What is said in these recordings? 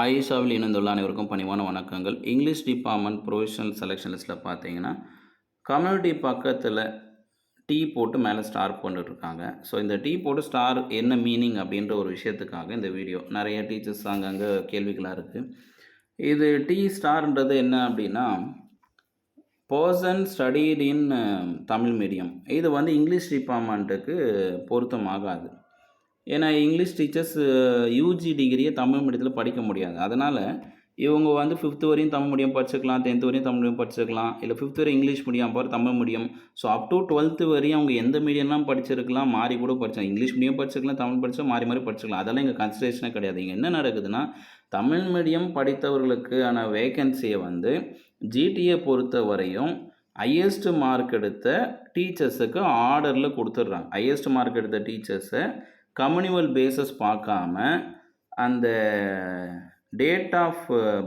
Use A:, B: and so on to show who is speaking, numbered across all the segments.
A: ஆயிஷாவில் இணைந்துள்ள அனைவருக்கும் பணிவான வணக்கங்கள். இங்கிலீஷ் டிபார்ட்மெண்ட் ப்ரொஃபஷனல் செலெக்ஷன் லிஸ்ட்டில் பார்த்தீங்கன்னா கம்யூனிட்டி பக்கத்தில் டீ போட்டு மேலே ஸ்டார் பண்ணிட்டுருக்காங்க ஸோ இந்த டீ போட்டு ஸ்டார் என்ன மீனிங் அப்படின்ற ஒரு விஷயத்துக்காக இந்த வீடியோ நிறைய டீச்சர்ஸ் அங்கங்கே கேள்விகளாக இருக்குது இது டீ ஸ்டார்ன்றது என்ன அப்படின்னா person studied in Tamil medium இது வந்து இங்கிலீஷ் டிபார்ட்மெண்ட்டுக்கு பொருத்தமாகாது. ஏன்னா இங்கிலீஷ் டீச்சர்ஸ் யூஜி டிகிரியை தமிழ் மீடியத்தில் படிக்க முடியாது. அதனால் இவங்க வந்து ஃபிஃப்த் வரையும் தமிழ் மீடியம் படிச்சுக்கலாம் டென்த் வரையும் தமிழ் மீடியம் படிச்சிருக்கலாம் இல்லை ஃபிஃப்த் வரையும் இங்கிலீஷ் மீடியம் அப்புறம் Tamil medium so up to twelfth வரையும் அவங்க எந்த மீடியம்லாம் படிச்சிருக்கலாம் மாறி கூட படிச்சாங்க இங்கிலீஷ் மீடியம் படிச்சிருக்கலாம் தமிழ் படித்தா மாறி மாறி படிச்சிருக்கலாம் அதெல்லாம் இங்கே கன்சிடரேஷனே கிடையாது. இங்கே என்ன நடக்குதுன்னா தமிழ் மீடியம் படித்தவர்களுக்கான வேகன்சியை வந்து ஜிடிஏ பொறுத்த வரையும் ஹையஸ்ட் மார்க் எடுத்த டீச்சர்ஸுக்கு ஆர்டரில் கொடுத்துட்றாங்க. ஹையஸ்ட் மார்க் எடுத்த டீச்சர்ஸை கம்யூனிவல் பேசஸ் பார்க்காம அந்த date of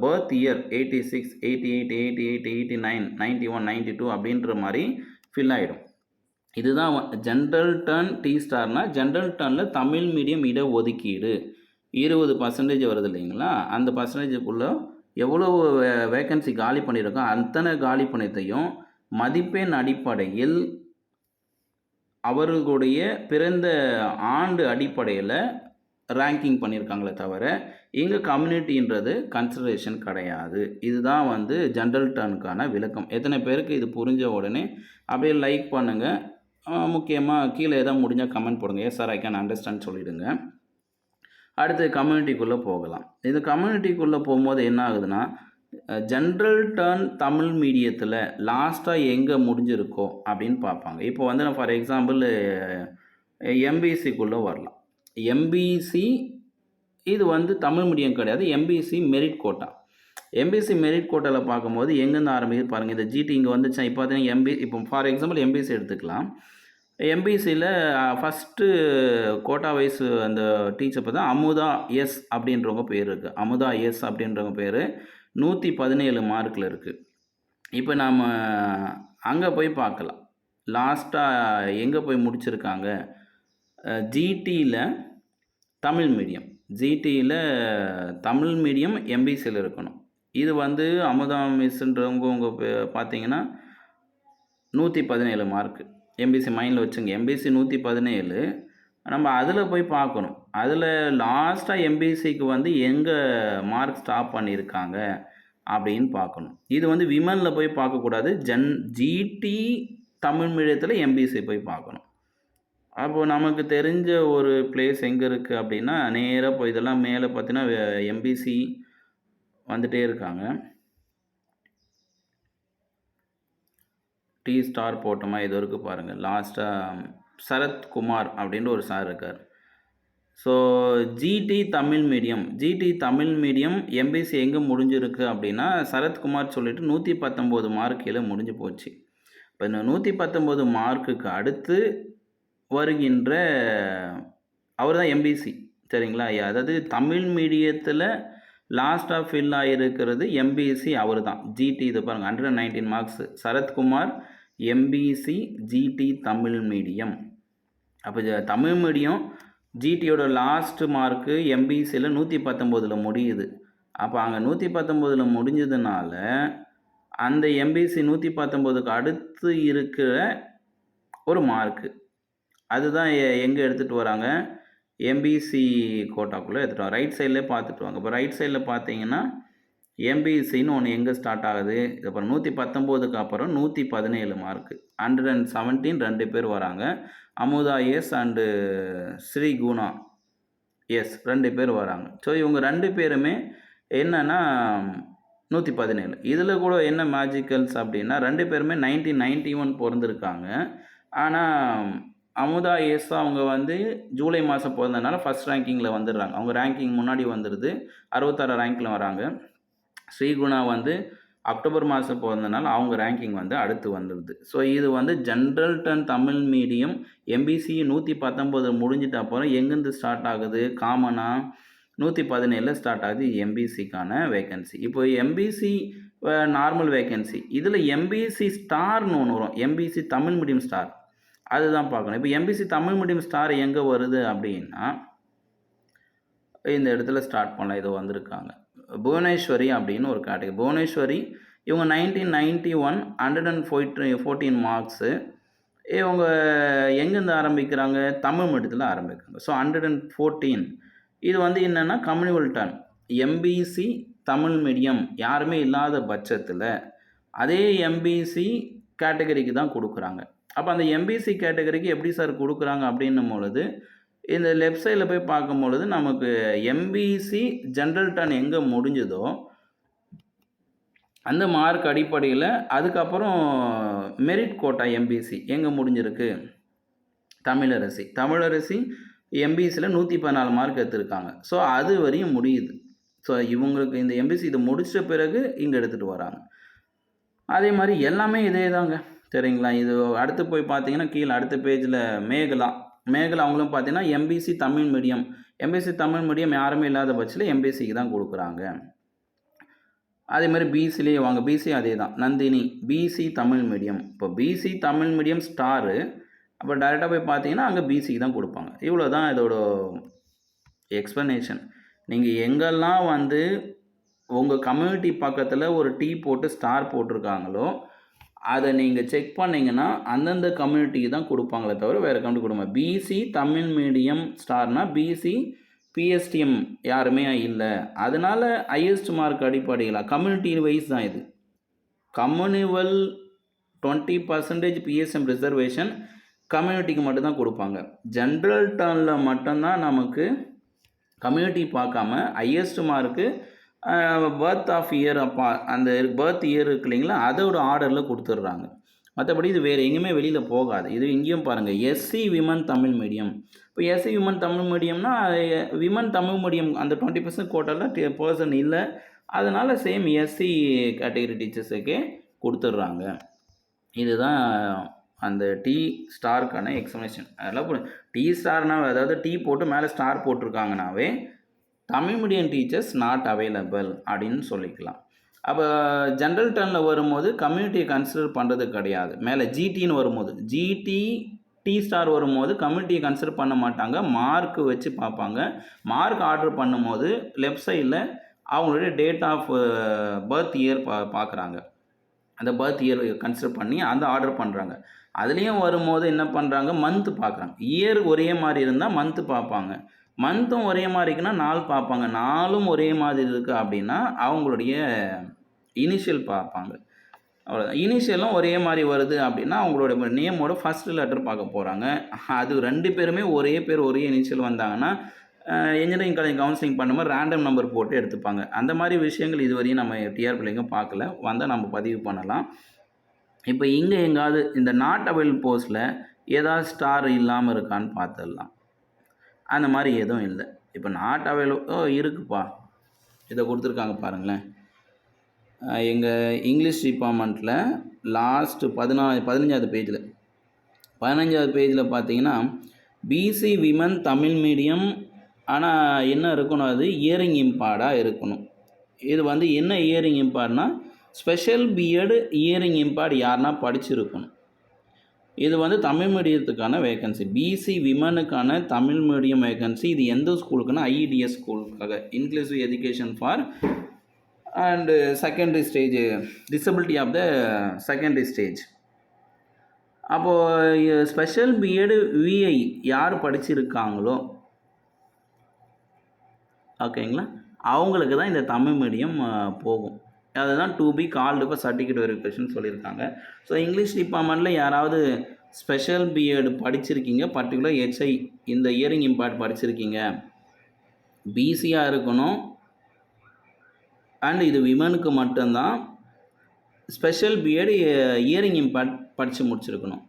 A: birth year eighty six eighty eight eighty eight eighty nine ninety one ninety two அப்படின்ற மாதிரி ஃபில் ஆகிடும் இதுதான் ஜென்ரல் டர்ன் டி ஸ்டார்னால் ஜென்ரல் டர்னில் தமிழ் மீடியம் இட ஒதுக்கீடு இருபது பர்சன்டேஜ் வருது இல்லைங்களா? அந்த பர்சன்டேஜுக்குள்ளே எவ்வளோ வேக்கன்சி காலி பண்ணியிருக்கோ அத்தனை காலி பண்ணத்தையும் மதிப்பெண் அடிப்படையில் அவர்களுடைய பிறந்த ஆண்டு அடிப்படையில் ரேங்கிங் பண்ணியிருக்காங்களே தவிர இங்கே கம்யூனிட்டின்றது கன்சிடரேஷன் கிடையாது. இதுதான் வந்து ஜென்ரல் டர்னுக்கான விளக்கம். எத்தனை பேருக்கு இது புரிஞ்ச உடனே அப்படியே லைக் பண்ணுங்கள் முக்கியமாக கீழே எதாவது முடிஞ்சால் கமெண்ட் போடுங்க. Yes sir I can understand சொல்லிவிடுங்க அடுத்து கம்யூனிட்டிக்குள்ளே போகலாம். இது கம்யூனிட்டிக்குள்ளே போகும்போது என்ன ஆகுதுன்னா ஜென்ரல் டர்ன் தமிழ் மீடியத்தில் லாஸ்ட்டாக எங்கே முடிஞ்சிருக்கோ அப்படின்னு பார்ப்பாங்க. இப்போ வந்து நான் ஃபார் எக்ஸாம்பிள் எம்பிசிக்குள்ளே வரலாம். எம்பிசி இது வந்து தமிழ் மீடியம் கிடையாது. MBC merit quota MBC merit கோட்டாவில் பார்க்கும்போது எங்கேருந்து ஆரம்பிக்குது பாருங்கள் இந்த ஜிடி இங்கே வந்துச்சா இப்போ பார்த்தீங்கன்னா எம்பி இப்போ ஃபார் எக்ஸாம்பிள் எம்பிசி எடுத்துக்கலாம். எம்பிசியில் ஃபஸ்ட்டு கோட்டா வைஸ் அந்த டீச்சர் பார்த்தா அமுதா எஸ் அப்படின்றவங்க பேர் இருக்குது அமுதா எஸ் அப்படின்றவங்க பேர். நூற்றி பதினேழு மார்க்கில் இருக்குது இப்போ நாம் அங்கே போய் பார்க்கலாம். லாஸ்ட்டாக எங்கே போய் முடிச்சிருக்காங்க? ஜிடியில் தமிழ் மீடியம். ஜிடியில் தமிழ் மீடியம் எம்பிசியில் இருக்கணும். இது வந்து அமுதா மிஸ்ன்றவங்க உங்கள் பார்த்தீங்கன்னா நூற்றி பதினேழு மார்க்கு எம்பிசி மைண்டில் வச்சுங்க. எம்பிசி நூற்றி பதினேழு நம்ம அதில் போய் பார்க்கணும். அதில் லாஸ்ட்டாக எம்பிசிக்கு வந்து எங்கே மார்க் ஸ்டாப் பண்ணியிருக்காங்க அப்படின்னு பார்க்கணும். இது வந்து விமனில் போய் பார்க்கக்கூடாது ஜன் ஜிடி தமிழ் மீடியத்தில் எம்பிசி போய் பார்க்கணும். அப்போது நமக்கு தெரிஞ்ச ஒரு பிளேஸ் எங்கே இருக்குது அப்படின்னா நேராக போய் இதெல்லாம் மேலே பார்த்தீங்கன்னா எம்பிசி வந்துகிட்டே இருக்காங்க. டி ஸ்டார் போட்டோமா இது வரைக்கும் பாருங்கள் லாஸ்ட்டாக சரத்குமார் அப்படின்ற ஒரு சார் இருக்கார். So GT Tamil medium GT Tamil medium MBC எங்கே முடிஞ்சிருக்கு அப்படின்னா சரத்குமார் சொல்லிட்டு நூற்றி பத்தொம்போது மார்க் கீழே முடிஞ்சு போச்சு. இப்போ இந்த நூற்றி பத்தொம்போது மார்க்குக்கு அடுத்து வருகின்ற அவர் தான் எம்பிசி சரிங்களா? அதாவது தமிழ் மீடியத்தில் லாஸ்ட்டாக ஃபில் ஆகிருக்கிறது எம்பிசி அவர் தான் ஜிடி இது பாருங்கள் hundred nineteen marks Sarathkumar MBC GT Tamil medium. அப்போ தமிழ் மீடியம் ஜிடியோட லாஸ்ட் மார்க்கு எம்பிசியில் நூற்றி பத்தொம்போதில் முடியுது. அப்போ அங்கே நூற்றி பத்தொம்போதில் முடிஞ்சதுனால அந்த எம்பிசி நூற்றி பத்தொம்போதுக்கு அடுத்து இருக்கிற ஒரு மார்க்கு அதுதான் எங்கே எடுத்துகிட்டு வராங்க? எம்பிசி கோட்டாக்குள்ளே எடுத்துகிட்டு வாங்க ரைட் சைட்லேயே பார்த்துட்டு வாங்க. இப்போ ரைட் சைடில் பார்த்தீங்கன்னா எம்பிஎஸ்சின்னு ஒன்று எங்கே ஸ்டார்ட் ஆகுது? அப்புறம் நூற்றி பத்தொம்போதுக்கு அப்புறம் நூற்றி பதினேழு மார்க்கு ஹண்ட்ரட் அண்ட் செவன்டீன் ரெண்டு பேர் வராங்க. Amudha S and Sri Guna S ரெண்டு பேர் வராங்க. ஸோ இவங்க ரெண்டு பேருமே என்னென்னா நூற்றி பதினேழு இதில் கூட என்ன மேஜிக்கல்ஸ் அப்படின்னா ரெண்டு பேருமே நைன்டீன் நைன்ட்டி ஒன் பிறந்திருக்காங்க. ஆனால் அமுதா எஸ் அவங்க வந்து ஜூலை மாதம் பிறந்ததுனால ஃபஸ்ட் ரேங்கிங்கில் வந்துடுறாங்க. அவங்க ரேங்கிங் முன்னாடி வந்துடுது. அறுபத்தாறு ரேங்கில் வராங்க. ஸ்ரீகுணா வந்து அக்டோபர் மாதம் பிறந்தனால அவங்க ரேங்கிங் வந்து அடுத்து வந்துடுது. ஸோ இது வந்து general turn Tamil medium MBC நூற்றி பத்தொம்போது முடிஞ்சிட்ட அப்புறம் எங்கேருந்து ஸ்டார்ட் ஆகுது? காமனாக நூற்றி பதினேழில் ஸ்டார்ட் ஆகுது எம்பிசிக்கான வேக்கன்சி இப்போ எம்பிசி நார்மல் வேக்கன்சி இதில் எம்பிசி ஸ்டார்னு ஒன்று வரும். எம்பிசி தமிழ் மீடியம் ஸ்டார் அதுதான் பார்க்கணும். இப்போ எம்பிசி தமிழ் மீடியம் ஸ்டார் எங்கே வருது அப்படின்னா இந்த இடத்துல ஸ்டார்ட் பண்ணலாம். இது வந்திருக்காங்க. புவனேஸ்வரி அப்படின்னு ஒரு கேட்டகரி புவனேஸ்வரி இவங்க nineteen ninety one hundred and forty fourteen marks இவங்க எங்கேருந்து ஆரம்பிக்கிறாங்க? தமிழ் மீடியத்தில் ஆரம்பிக்கிறாங்க. ஸோ ஹண்ட்ரட் அண்ட் ஃபோர்டீன் இது வந்து என்னென்னா communal turn MBC Tamil medium யாருமே இல்லாத பட்சத்தில் அதே எம்பிசி கேட்டகரிக்கு தான் கொடுக்குறாங்க. அப்போ அந்த எம்பிசி கேட்டகரிக்கு எப்படி சார் கொடுக்குறாங்க அப்படின்னும் பொழுது இந்த லெஃப்ட் சைடில் போய் பார்க்கும் பொழுது நமக்கு எம்பிசி ஜென்ரல் டன் எங்கே முடிஞ்சதோ அந்த மார்க் அடிப்படையில் அதுக்கப்புறம் மெரிட் கோட்டா எம்பிசி எங்கே முடிஞ்சிருக்கு? தமிழரசி. தமிழரசி எம்பிசியில் நூற்றி பதினாலு மார்க் எடுத்திருக்காங்க. ஸோ அது வரையும் முடியுது. ஸோ இவங்களுக்கு இந்த எம்பிசி இது முடித்த பிறகு இங்கே எடுத்துகிட்டு வராங்க. அதே மாதிரி எல்லாமே இதே தாங்க சரிங்களா? இது அடுத்து போய் பார்த்தீங்கன்னா கீழே அடுத்த பேஜில் மேகலா மேகல் அவங்களும் பார்த்தீங்கன்னா MBC Tamil medium MBC Tamil medium யாருமே இல்லாத பட்சத்தில் எம்பிசிக்கு தான் கொடுக்குறாங்க. அதே மாதிரி பிசிலேயே வாங்க. பிசி அதே தான் நந்தினி பிசி தமிழ் மீடியம் இப்போ பிசி தமிழ் மீடியம் ஸ்டாரு அப்போ டைரெக்டாக போய் பார்த்தீங்கன்னா அங்கே பிசிக்கு தான் கொடுப்பாங்க. இவ்வளோ தான் இதோட எக்ஸ்ப்ளனேஷன் நீங்கள் எங்கெல்லாம் வந்து உங்கள் கம்யூனிட்டி பக்கத்தில் ஒரு டீ போட்டு ஸ்டார் போட்டிருக்காங்களோ அதை நீங்கள் செக் பண்ணிங்கன்னா அந்தந்த கம்யூனிட்டிக்கு தான் கொடுப்பாங்களே தவிர வேறு கம்யூனிட்டி கொடுங்க பிசி தமிழ் மீடியம் ஸ்டார்னா பிசி பிஎஸ்டிஎம் யாருமே இல்லை. அதனால் ஹையஸ்ட் மார்க் அடிப்படையில் கம்யூனிட்டி வைஸ் தான் இது. Communal twenty percentage BSM reservation கம்யூனிட்டிக்கு மட்டும்தான் கொடுப்பாங்க. ஜென்ரல் டர்னில் மட்டும்தான் நமக்கு கம்யூனிட்டி பார்க்காம highest mark birth of year அப்பா அந்த பர்த் இயர் இருக்கு இல்லைங்களா அதோட ஆர்டரில் கொடுத்துட்றாங்க. மற்றபடி இது வேறு எங்கேயுமே வெளியில் போகாது. இது இங்கேயும் பாருங்கள் எஸ்சி விமன் தமிழ் மீடியம் இப்போ எஸ்சி விமன் தமிழ் மீடியம்னா விமன் தமிழ் மீடியம் அந்த டுவெண்ட்டி பர்சன்ட் கோட்டாவில் பர்சன் இல்லை. அதனால் சேம் எஸ்சி கேட்டகரி டீச்சர்ஸுக்கே கொடுத்துட்றாங்க. இதுதான் அந்த டீ ஸ்டாருக்கான எக்ஸ்ப்ளனேஷன் அதெல்லாம் டீ ஸ்டார்னா அதாவது டீ போட்டு மேலே star போட்டிருக்காங்கனாவே Tamil medium teachers not available அப்படின்னு சொல்லிக்கலாம். அப்போ ஜென்ரல் டர்னில் வரும்போது கம்யூனிட்டியை கன்சிடர் பண்ணுறது கிடையாது. மேலே ஜிடின்னு வரும்போது ஜிடி டி ஸ்டார் வரும்போது கம்யூனிட்டியை கன்சிடர் பண்ண மாட்டாங்க. மார்க் வச்சு பார்ப்பாங்க. மார்க் ஆர்டர் பண்ணும்போது லெஃப்ட் சைடில் அவங்களுடைய டேட் ஆஃப் பர்த் இயர் பா பார்க்குறாங்க. அந்த பர்த் இயர் கன்சிடர் பண்ணி அந்த ஆர்டர் பண்ணுறாங்க அதுலேயும் வரும்போது என்ன பண்ணுறாங்க மந்த்து பார்க்குறாங்க. இயர் ஒரே மாதிரி இருந்தால் மந்த்து பார்ப்பாங்க. மந்த்தும் ஒரே மாதிரி இருக்குன்னா நாள் பார்ப்பாங்க. நாளும் ஒரே மாதிரி இருக்குது அப்படின்னா அவங்களுடைய இனிஷியல் பார்ப்பாங்க. அவ்வளோதான் இனிஷியலும் ஒரே மாதிரி வருது அப்படின்னா அவங்களோட நேமோட ஃபஸ்ட் லெட்டர் பார்க்க போகிறாங்க அது ரெண்டு பேருமே ஒரே பேர் ஒரே இனிஷியல் வந்தாங்கன்னா இன்ஜினியரிங் காலேஜ் கவுன்சிலிங் பண்ணும்போது ரேண்டம் நம்பர் போட்டு எடுத்துப்பாங்க. அந்த மாதிரி விஷயங்கள் இதுவரையும் நம்ம டிஆர் பிள்ளைங்க பார்க்கல. வந்தால் நம்ம பதிவு பண்ணலாம். இப்போ இங்கே எங்காவது இந்த நாட் அவைல் போஸ்ட்டில் ஏதாவது ஸ்டார் இல்லாமல் இருக்கான்னு பார்த்துடலாம். அந்த மாதிரி எதுவும் இல்லை. இப்போ நாட் அவைல் ஓ இருக்குப்பா. இதை கொடுத்துருக்காங்க பாருங்களேன். எங்கள் இங்கிலீஷ் டிபார்ட்மெண்ட்டில் லாஸ்ட்டு பதினாலு பதினஞ்சாவது பேஜில். பதினஞ்சாவது பேஜில் பார்த்தீங்கன்னா பிசி விமன் தமிழ் மீடியம் ஆனால் என்ன இருக்கணும் அது? இயரிங் இம்பார்டாக இருக்கணும். இது வந்து என்ன இயரிங் இம்பார்ட்னா ஸ்பெஷல் பிஎட் இயரிங் இம்பார்ட் யாருன்னா படிச்சிருக்கணும். இது வந்து தமிழ் மீடியத்துக்கான வேகன்சி பிசி விமனுக்கான தமிழ் மீடியம் வேகன்சி இது எந்த ஸ்கூலுக்குன்னா IEDS ஸ்கூலுக்காக inclusive education for and secondary stage disability of the secondary stage அப்போது ஸ்பெஷல் பிஎட் விஐ யார் படிச்சிருக்காங்களோ ஓகேங்களா அவங்களுக்கு தான் இந்த தமிழ் மீடியம் போகும். அதுதான் டூ பி கால்டு இப்போ சர்டிஃபிகேட் வெரிஃபிகேஷன் சொல்லியிருக்காங்க. ஸோ இங்கிலீஷ் டிபார்ட்மெண்ட்டில் யாராவது ஸ்பெஷல் பிஎட் படிச்சிருக்கீங்க பர்டிகுலர் ஹெச்ஐ இந்த இயரிங் இம்பார்ட் படிச்சிருக்கீங்க. பிசியாக இருக்கணும். அண்ட் இது விமனுக்கு மட்டும்தான். ஸ்பெஷல் பிஎட் இயரிங் இம்பார்ட் படித்து முடிச்சிருக்கணும்.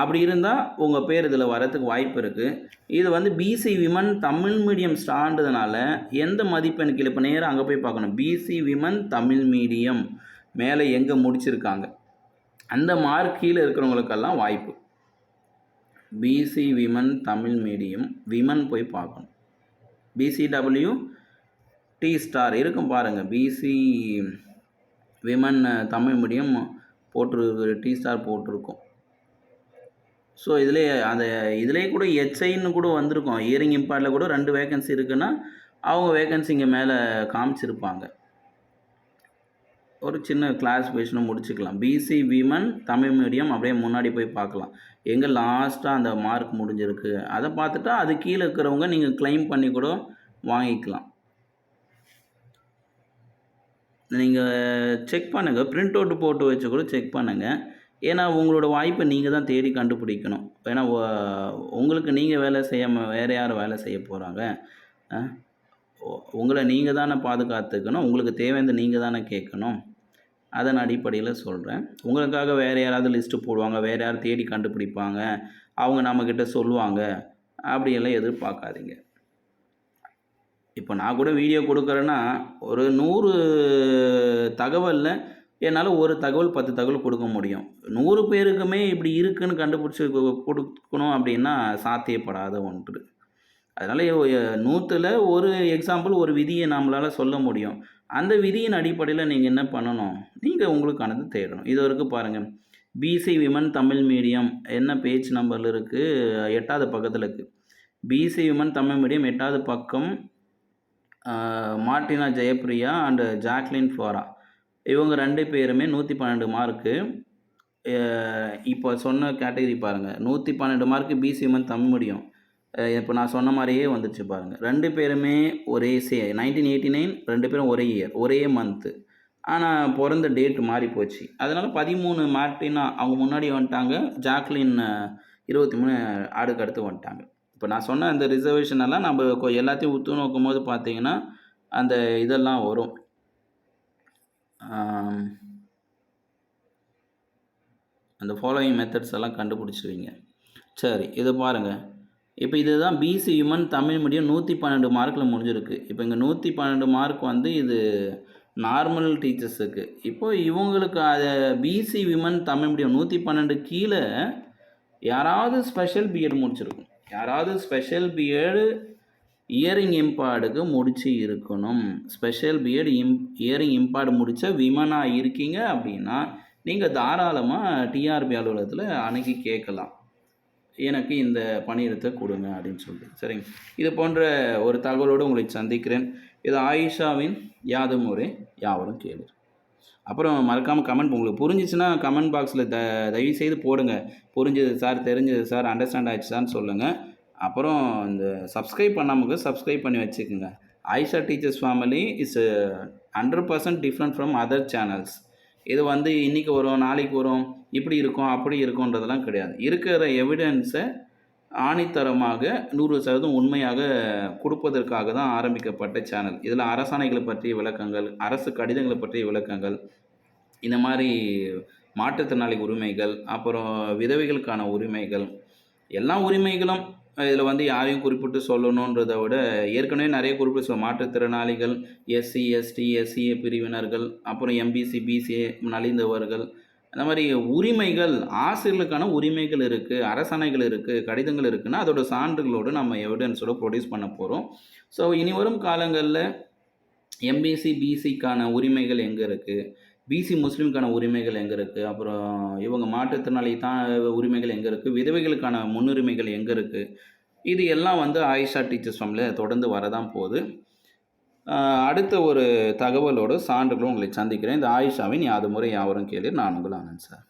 A: அப்படி இருந்தால் உங்கள் பேர் இதில் வரத்துக்கு வாய்ப்பு இருக்குது இது வந்து பிசி விமன் தமிழ் மீடியம் ஸ்டாண்டதுனால எந்த மதிப்பெண் கீழே இப்போ நேராக அங்கே போய் பார்க்கணும். பிசி விமன் தமிழ் மீடியம் மேலே எங்கே முடிச்சிருக்காங்க. அந்த மார்க் கீழே இருக்கிறவங்களுக்கெல்லாம் வாய்ப்பு. BC women Tamil medium women போய் பார்க்கணும். பிசிடபிள்யூ டி ஸ்டார் இருக்கும் பாருங்கள் பிசி விமன் தமிழ் மீடியம் போட்டு டி ஸ்டார் போட்டிருக்கோம். ஸோ இதிலே அந்த இதிலே கூட எச்ஐன்னு கூட வந்திருக்கும். இயரிங் இம்பார்ட்டில் கூட ரெண்டு வேகன்சி இருக்குன்னா அவங்க வேகன்சி இங்கே மேலே காமிச்சிருப்பாங்க. ஒரு சின்ன கிளாஸிஃபிகேஷனை முடிச்சுக்கலாம். பிசி விமன் தமிழ் மீடியம் அப்படியே முன்னாடி போய் பார்க்கலாம். எங்கே லாஸ்ட்டாக அந்த மார்க் முடிஞ்சிருக்கு? அதை பார்த்துட்டா அது கீழே இருக்கிறவங்க நீங்கள் க்ளைம் பண்ணி கூட வாங்கிக்கலாம். நீங்கள் செக் பண்ணுங்கள் பிரிண்ட் அவுட் போட்டு வச்சு கூட செக் பண்ணுங்கள் ஏன்னா உங்களோட வாய்ப்பை நீங்கள் தான் தேடி கண்டுபிடிக்கணும். ஏன்னா உங்களுக்கு நீங்கள் வேலை செய்யாமல் வேறு யார் வேலை செய்ய போகிறாங்க உங்களை நீங்கள் தானே பாதுகாத்துக்கணும். உங்களுக்கு தேவையானது நீங்கள் தானே கேட்கணும். அதன் அடிப்படையில் சொல்கிறேன் உங்களுக்காக வேறு யாராவது லிஸ்ட்டு போடுவாங்க. வேறு யார் தேடி கண்டுபிடிப்பாங்க. அவங்க நம்மக்கிட்ட சொல்லுவாங்க. அப்படியெல்லாம் எதிர்பார்க்காதீங்க. இப்போ நான் கூட வீடியோ கொடுக்குறேன்னா ஒரு நூறு தகவலில் என்னால் ஒரு தகவல் பத்து தகவல் கொடுக்க முடியும். நூறு பேருக்குமே இப்படி இருக்குன்னு கண்டுபிடிச்சி கொடுக்கணும் அப்படின்னா சாத்தியப்படாத ஒன்று. அதனால் நூற்றில் ஒரு எக்ஸாம்பிள் ஒரு விதியை நம்மளால் சொல்ல முடியும். அந்த விதியின் அடிப்படையில் நீங்கள் என்ன பண்ணணும்? நீங்கள் உங்களுக்கானது தேடணும். இது வரைக்கும் பாருங்கள் பிசி விமன் தமிழ் மீடியம் என்ன பேஜ் நம்பரில் இருக்குது எட்டாவது பக்கத்தில் இருக்குது பிசி விமன் தமிழ் மீடியம் எட்டாவது பக்கம் Martina Jayapriya and Jacqueline Flora. இவங்க ரெண்டு பேருமே நூற்றி பன்னெண்டு மார்க்கு இப்போ சொன்ன கேட்டகரி பாருங்கள் நூற்றி பன்னெண்டு மார்க்கு பிசிஎம்என் தமிழ் முடியும். இப்போ நான் சொன்ன மாதிரியே வந்துச்சு பாருங்கள் ரெண்டு பேருமே ஒரே சே நைன்டீன் எயிட்டி நைன் ரெண்டு பேரும் ஒரே இயர் ஒரே மந்த்து ஆனால் பிறந்த டேட் மாறி போச்சு. அதனால் பதிமூணு மார்டினா அவங்க முன்னாடி வந்துட்டாங்க. ஜாக்லின் இருபத்தி மூணு ஆடுக்கு அடுத்து வந்துட்டாங்க. இப்போ நான் சொன்ன அந்த ரிசர்வேஷன் எல்லாம் நம்ம கொ- எல்லாத்தையும் உத்து நோக்கும் போது பார்த்தீங்கன்னா அந்த இதெல்லாம் வரும். அந்த ஃபாலோயிங் மெத்தட்ஸ் எல்லாம் கண்டுபிடிச்சிருவீங்க. சரி இதை பாருங்கள் இப்போ இதுதான் பிசி விமன் தமிழ் மீடியம் நூற்றி பன்னெண்டு மார்க்கில் முடிஞ்சிருக்கு. இப்போ இங்கே நூற்றி பன்னெண்டு மார்க் வந்து இது நார்மல் டீச்சர்ஸுக்கு இப்போது இவங்களுக்கு அதை பிசி விமன் தமிழ் மீடியம் நூற்றி பன்னெண்டு கீழே யாராவது ஸ்பெஷல் பிஎட் முடிச்சிருக்கும். யாராவது ஸ்பெஷல் பிஎட் இயரிங் இம்பார்டுக்கு முடிச்சு இருக்கணும். Special BEd im hearing impaired முடித்த விமனாக இருக்கீங்க அப்படின்னா நீங்கள் தாராளமாக டிஆர்பி அலுவலகத்தில் அணுகி கேட்கலாம். எனக்கு இந்த பணியிடத்தை கொடுங்க அப்படின்னு சொல்லிட்டு. சரிங்க. இது போன்ற ஒரு தகவலோடு உங்களை சந்திக்கிறேன். இது ஆயிஷாவின் யாதும் முறை யாவரும் கேளு. அப்புறம் மறக்காமல் கமெண்ட் உங்களுக்கு புரிஞ்சிச்சுன்னா கமெண்ட் பாக்ஸில் த தயவு செய்து போடுங்க. புரிஞ்சது சார் தெரிஞ்சது சார் அண்டர்ஸ்டாண்ட் ஆயிடுச்சு சார்னு சொல்லுங்கள் அப்புறம் இந்த சப்ஸ்கிரைப் பண்ணாமல் சப்ஸ்கிரைப் பண்ணி வச்சுக்கோங்க. Ayesha teachers family is hundred percent different from other channels இது வந்து இன்றைக்கி வரும் நாளைக்கு வரும் இப்படி இருக்கும் அப்படி இருக்கும்ன்றதெல்லாம் கிடையாது. இருக்கிற எவிடன்ஸை ஆணித்தரமாக நூறு சதவீதம் உண்மையாக கொடுப்பதற்காக தான் ஆரம்பிக்கப்பட்ட சேனல் இதில் அரசாணைகளை பற்றிய விளக்கங்கள் அரசு கடிதங்களை பற்றிய விளக்கங்கள் இந்த மாதிரி மாற்றுத்திறனாளி உரிமைகள் அப்புறம் விதவைகளுக்கான உரிமைகள் எல்லா உரிமைகளும் இதில் வந்து யாரையும் குறிப்பிட்டு சொல்லணுன்றதை விட ஏற்கனவே நிறைய குறிப்பிட்டு சொல்ல மாற்றுத்திறனாளிகள் எஸ்சி எஸ்டி எஸ்சிஏ பிரிவினர்கள் அப்புறம் எம்பிசி பிசிஏ நலிந்தவர்கள். அந்த மாதிரி உரிமைகள் ஆசிரியர்களுக்கான உரிமைகள் இருக்குது அரசாணைகள் இருக்குது கடிதங்கள் இருக்குன்னா அதோட சான்றுகளோடு நம்ம எவிடன்ஸோடு ப்ரொடியூஸ் பண்ண போகிறோம் ஸோ இனி வரும் காலங்களில் எம்பிசி பிசிக்கான உரிமைகள் எங்கே இருக்குது பிசி முஸ்லீமுக்கான உரிமைகள் எங்கே இருக்குது அப்புறம் இவங்க மாற்றுத்திறனாளி தான் உரிமைகள் எங்கே இருக்குது விதவைகளுக்கான முன்னுரிமைகள் எங்கே இருக்குது இது எல்லாம் வந்து ஆயிஷா டீச்சர்ஸ் ஃபார்மில் தொடர்ந்து வரதான் போகுது. அடுத்த ஒரு தகவலோடு சான்றுகளும் உங்களை சந்திக்கிறேன். இந்த ஆயிஷாவின் யாது முறை யாவரும் கேளு. நான் உங்கள் ஆனந்த் சார்.